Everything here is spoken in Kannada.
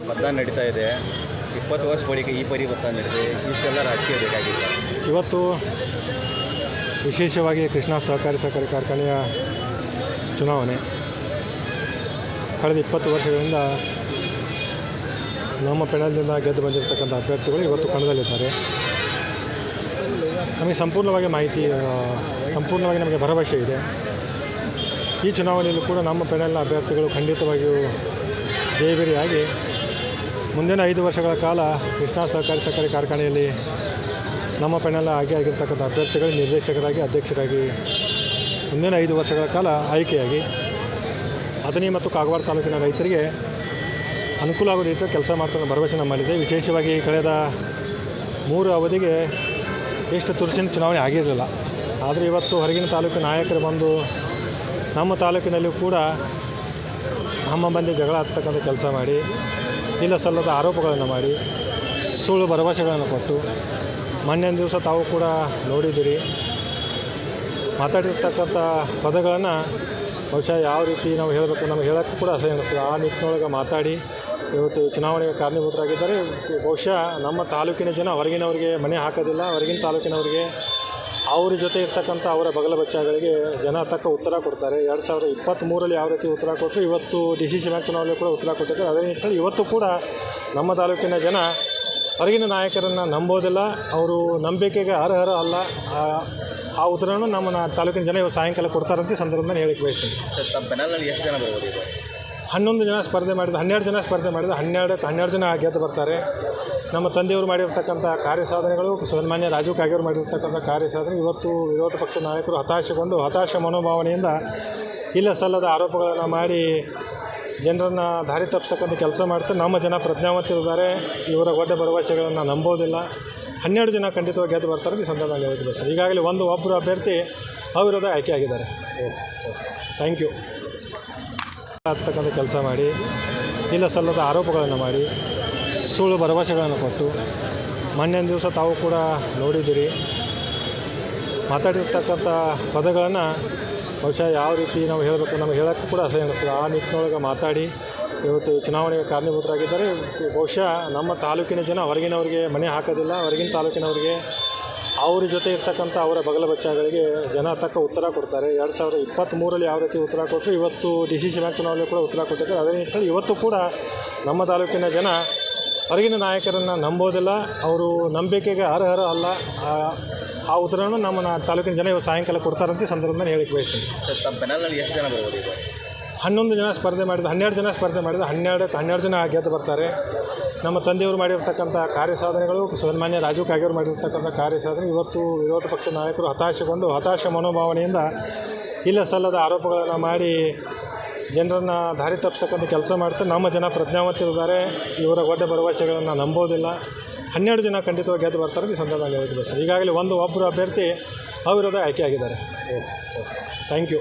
ಮತದಾನ ನಡೀತಾ ಇದೆ. ಇಪ್ಪತ್ತು ವರ್ಷ ಬಳಿಕ ಈ ಪರಿ ಮತದಾನ ನಡೆದಿದೆ. ಇಷ್ಟೆಲ್ಲ ರಾಜಕೀಯ ಬೇಕಾಗಿದೆ ಇವತ್ತು ವಿಶೇಷವಾಗಿ ಕೃಷ್ಣ ಸಹಕಾರಿ ಸಹಕಾರಿ ಕಾರ್ಖಾನೆಯ ಚುನಾವಣೆ. ಕಳೆದ ಇಪ್ಪತ್ತು ವರ್ಷಗಳಿಂದ ನಮ್ಮ ಪೆಣಲ್ದಿಂದ ಗೆದ್ದು ಬಂದಿರತಕ್ಕಂಥ ಅಭ್ಯರ್ಥಿಗಳು ಇವತ್ತು ಕಣದಲ್ಲಿದ್ದಾರೆ. ನಮಗೆ ಸಂಪೂರ್ಣವಾಗಿ ಮಾಹಿತಿ ಸಂಪೂರ್ಣವಾಗಿ ನಮಗೆ ಭರವಸೆ ಇದೆ. ಈ ಚುನಾವಣೆಯಲ್ಲೂ ಕೂಡ ನಮ್ಮ ಪೆಣಲ್ನ ಅಭ್ಯರ್ಥಿಗಳು ಖಂಡಿತವಾಗಿಯೂ ಜಯಬೇರಿಯಾಗಿ ಮುಂದಿನ ಐದು ವರ್ಷಗಳ ಕಾಲ ಕೃಷ್ಣ ಸಹಕಾರಿ ಸಕ್ಕರೆ ಕಾರ್ಖಾನೆಯಲ್ಲಿ ನಮ್ಮ ಪೆಣೆಲ್ಲ ಆಯ್ಕೆ ಆಗಿರ್ತಕ್ಕಂಥ ಅಭ್ಯರ್ಥಿಗಳು, ನಿರ್ದೇಶಕರಾಗಿ, ಅಧ್ಯಕ್ಷರಾಗಿ ಮುಂದಿನ ಐದು ವರ್ಷಗಳ ಕಾಲ ಆಯ್ಕೆಯಾಗಿ ಅಥಣಿ ಮತ್ತು ಕಾಗವಾಡ ತಾಲೂಕಿನ ರೈತರಿಗೆ ಅನುಕೂಲ ಆಗೋ ರೀತಿಯ ಕೆಲಸ ಮಾಡ್ತಾರೆ ಭರವಸೆ ನಮ್ಮಲ್ಲಿದೆ ವಿಶೇಷವಾಗಿ ಕಳೆದ ಮೂರು ಅವಧಿಗೆ ಎಷ್ಟು ತುರ್ಸಿನ ಚುನಾವಣೆ ಆಗಿರಲಿಲ್ಲ. ಆದರೆ ಇವತ್ತು ಹೊರಗಿನ ತಾಲೂಕಿನ ನಾಯಕರು ಬಂದು ನಮ್ಮ ತಾಲೂಕಿನಲ್ಲೂ ಕೂಡ ನಮ್ಮ ಮಂದಿ ಜಗಳ ಹಚ್ಚತಕ್ಕಂಥ ಕೆಲಸ ಮಾಡಿ ಇಲ್ಲ ಸಲ್ಲದ ಆರೋಪಗಳನ್ನು ಮಾಡಿ ಸುಳ್ಳು ಭರವಸೆಗಳನ್ನು ಕೊಟ್ಟು ಮೊನ್ನೆ ದಿವಸ ತಾವು ಕೂಡ ನೋಡಿದ್ದೀರಿ. ಮಾತಾಡಿರ್ತಕ್ಕಂಥ ಪದಗಳನ್ನು ಬಹುಶಃ ಯಾವ ರೀತಿ ನಾವು ಹೇಳಬೇಕು ನಮಗೆ ಹೇಳೋಕ್ಕೂ ಕೂಡ ಅಸಹ್ಯ ಅನ್ನಿಸ್ತದೆ. ಆ ನಿಟ್ಟಿನೊಳಗೆ ಮಾತಾಡಿ, ಇವತ್ತು ಚುನಾವಣೆಗೆ ಕಾರಣೀಭೂತರಾಗಿದ್ದಾರೆ ಬಹುಶಃ ನಮ್ಮ ತಾಲೂಕಿನ ಜನ ಹೊರಗಿನವರಿಗೆ ಮನೆ ಹಾಕೋದಿಲ್ಲ, ಹೊರಗಿನ ತಾಲೂಕಿನವರಿಗೆ ಅವ್ರ ಜೊತೆ ಇರ್ತಕ್ಕಂಥ ಅವರ ಬಗಲ ಬಚ್ಚಾಗಳಿಗೆ ಜನ ತಕ್ಕ ಉತ್ತರ ಕೊಡ್ತಾರೆ. ಎರಡು ಸಾವಿರದ ಇಪ್ಪತ್ತ್ಮೂರಲ್ಲಿ ಯಾವ ರೀತಿ ಉತ್ತರ ಕೊಟ್ಟರು ಇವತ್ತು ಡಿ ಸಿ ಸಿ ಬ್ಯಾಂಕ್ ಚುನಾವಣೆ ಕೂಡ ಉತ್ತರ ಕೊಟ್ಟಿದ್ದಾರೆ. ಅದೇ ನಿಟ್ಟಿನಲ್ಲಿ ಇವತ್ತು ಕೂಡ ನಮ್ಮ ತಾಲೂಕಿನ ಜನ ಹೊರಗಿನ ನಾಯಕರನ್ನು ನಂಬೋದಿಲ್ಲ ಅವರು ನಂಬಿಕೆಗೆ ಅರ್ಹರ ಅಲ್ಲ. ಆ- ಉತ್ತರನೂ ಉತ್ತರವನ್ನು ನಮ್ಮ ತಾಲೂಕಿನ ಜನ ಇವತ್ತು ಸಾಯಂಕಾಲ ಕೊಡ್ತಾರಂತ ಸಂದರ್ಭದಲ್ಲಿ ಹೇಳಿಕೆ ಬಯಸ್ತೀನಿ. ಸರ್ ತಮ್ಮ ಬೆನಲ್ನಲ್ಲಿ ಎಷ್ಟು ಜನ ಬರ್ಬೋದು ಹನ್ನೊಂದು ಜನ ಸ್ಪರ್ಧೆ ಮಾಡಿದ ಹನ್ನೆರಡು ಜನ ಸ್ಪರ್ಧೆ ಮಾಡಿದ ಹನ್ನೆರಡಕ್ಕೆ ಹನ್ನೆರಡು ಜನ ಗೆದ್ದು ಬರ್ತಾರೆ. ನಮ್ಮ ತಂದೆಯವರು ಮಾಡಿರ್ತಕ್ಕಂಥ ಕಾರ್ಯ ಸಾಧನೆಗಳು ಸನ್ಮಾನ್ಯ ರಾಜೀವ್ ಕಾಗೇರು ಮಾಡಿರ್ತಕ್ಕಂಥ ಕಾರ್ಯ ಸಾಧನೆ ಇವತ್ತು ವಿರೋಧ ಪಕ್ಷ ನಾಯಕರು ಹತಾಶೆಗೊಂಡು, ಹತಾಶ ಮನೋಭಾವನೆಯಿಂದ ಇಲ್ಲ ಸಲ್ಲದ ಆರೋಪಗಳನ್ನು ಮಾಡಿ ಜನರನ್ನು ದಾರಿ ತಪ್ಪಿಸ್ತಕ್ಕಂಥ ಕೆಲಸ ಮಾಡ್ತಾರೆ ನಮ್ಮ ಜನ ಪ್ರಜ್ಞಾವಂತರಿದ್ದಾರೆ. ಇವರ ಒಡ್ಡ ಭರವಸೆಗಳನ್ನು ನಂಬೋದಿಲ್ಲ. ಹನ್ನೆರಡು ಜನ ಖಂಡಿತವಾಗಿ ಗೆದ್ದು ಬರ್ತಾರೆ ಈ ಸಂದರ್ಭದಲ್ಲಿ ಹೋಗಿ ಬರ್ತಾರೆ ಈಗಾಗಲೇ ಒಂದು ಒಬ್ಬರು ಅಭ್ಯರ್ಥಿ ಅವಿರೋಧ ಆಯ್ಕೆಯಾಗಿದ್ದಾರೆ. ಥ್ಯಾಂಕ್ ಯು ಹತ್ತಕ್ಕಂಥ ಕೆಲಸ ಮಾಡಿ, ಇಲ್ಲ ಸಲ್ಲದ ಆರೋಪಗಳನ್ನು ಮಾಡಿ ಸುಳ್ಳು ಭರವಸೆಗಳನ್ನು ಕೊಟ್ಟು ಮೊನ್ನೆ ದಿವಸ ತಾವು ಕೂಡ ನೋಡಿದ್ದೀರಿ. ಮಾತಾಡಿರ್ತಕ್ಕಂಥ ಪದಗಳನ್ನು ಬಹುಶಃ ಯಾವ ರೀತಿ ನಾವು ಹೇಳಬೇಕು ನಮಗೆ ಹೇಳೋಕ್ಕೂ ಕೂಡ ಅಸಹ್ಯ ಅನ್ನಿಸ್ತದೆ. ಆ ನಿಟ್ಟಿನೊಳಗೆ ಮಾತಾಡಿ, ಇವತ್ತು ಚುನಾವಣೆಗೆ ಕಾರಣೀಭೂತರಾಗಿದ್ದಾರೆ ಬಹುಶಃ ನಮ್ಮ ತಾಲೂಕಿನ ಜನ ಹೊರಗಿನವರಿಗೆ ಮನೆ ಹಾಕೋದಿಲ್ಲ, ಹೊರಗಿನ ತಾಲೂಕಿನವರಿಗೆ ಅವ್ರ ಜೊತೆ ಇರ್ತಕ್ಕಂಥ ಅವರ ಬಗಲ ಬಚ್ಚಾಗಳಿಗೆ ಜನ ತಕ್ಕ ಉತ್ತರ ಕೊಡ್ತಾರೆ. ಎರಡು ಸಾವಿರದ ಇಪ್ಪತ್ತ್ಮೂರರಲ್ಲಿ ಯಾವ ರೀತಿ ಉತ್ತರ ಕೊಟ್ಟರು, ಇವತ್ತು ಡಿ ಸಿ ಸಿ ಬ್ಯಾಂಕ್ ಚುನಾವಣೆ ಕೂಡ ಉತ್ತರ ಕೊಟ್ಟಿದ್ದಾರೆ. ಅದೇ ನಿಟ್ಟಿನಲ್ಲಿ ಇವತ್ತು ಕೂಡ ನಮ್ಮ ತಾಲೂಕಿನ ಜನ ಹೊರಗಿನ ನಾಯಕರನ್ನು ನಂಬೋದಿಲ್ಲ ಅವರು ನಂಬಿಕೆಗೆ ಅರ್ಹರ ಅಲ್ಲ. ಆ- ಉತ್ತರವನ್ನು ನಮ್ಮ ತಾಲೂಕಿನ ಜನ ಇವತ್ತು ಸಾಯಂಕಾಲ ಕೊಡ್ತಾರಂತ ಸಂದರ್ಭದಲ್ಲಿ ಹೇಳಿ ಬಯಸ್ತೀನಿ. ಸರ್ ತಮ್ಮ ಪೆನಲ್ನಲ್ಲಿ ಎಷ್ಟು ಜನ ಬರ್ಬೋದು ಈಗ? ಹನ್ನೊಂದು ಜನ ಸ್ಪರ್ಧೆ ಮಾಡಿದ ಹನ್ನೆರಡು ಜನ ಸ್ಪರ್ಧೆ ಮಾಡಿದ ಹನ್ನೆರಡಕ್ಕೆ ಹನ್ನೆರಡು ಜನ ಗೆದ್ದು ಬರ್ತಾರೆ. ನಮ್ಮ ತಂದೆಯವರು ಮಾಡಿರ್ತಕ್ಕಂಥ ಕಾರ್ಯ ಸಾಧನೆಗಳು ಸನ್ಮಾನ್ಯ ರಾಜೀವ್ ಕಾಗೇರು ಮಾಡಿರ್ತಕ್ಕಂಥ ಕಾರ್ಯ ಸಾಧನೆ ಇವತ್ತು ವಿರೋಧ ಪಕ್ಷದ ನಾಯಕರು ಹತಾಶೆಗೊಂಡು ಹತಾಶ ಮನೋಭಾವನೆಯಿಂದ ಇಲ್ಲ ಸಲ್ಲದ ಆರೋಪಗಳನ್ನು ಮಾಡಿ ಜನರನ್ನು ದಾರಿ ತಪ್ಪಿಸ್ತಕ್ಕಂಥ ಕೆಲಸ ಮಾಡ್ತಾ ನಮ್ಮ ಜನ ಪ್ರಜ್ಞಾವಂತರಿದ್ದಾರೆ. ಇವರ ಒಡ್ಡ ಭರವಸೆಗಳನ್ನು ನಂಬೋದಿಲ್ಲ. ಹನ್ನೆರಡು ಜನ ಖಂಡಿತವಾಗಿ ಗೆದ್ದು ಬರ್ತಾರೆ ಈ ಸಂದರ್ಭದಲ್ಲಿ ಹೋಗಿ ಬರ್ತಾರೆ ಈಗಾಗಲೇ ಒಂದು ಒಬ್ಬರು ಅಭ್ಯರ್ಥಿ ಅವಿರೋಧ ಓಕೆ ಥ್ಯಾಂಕ್ ಯು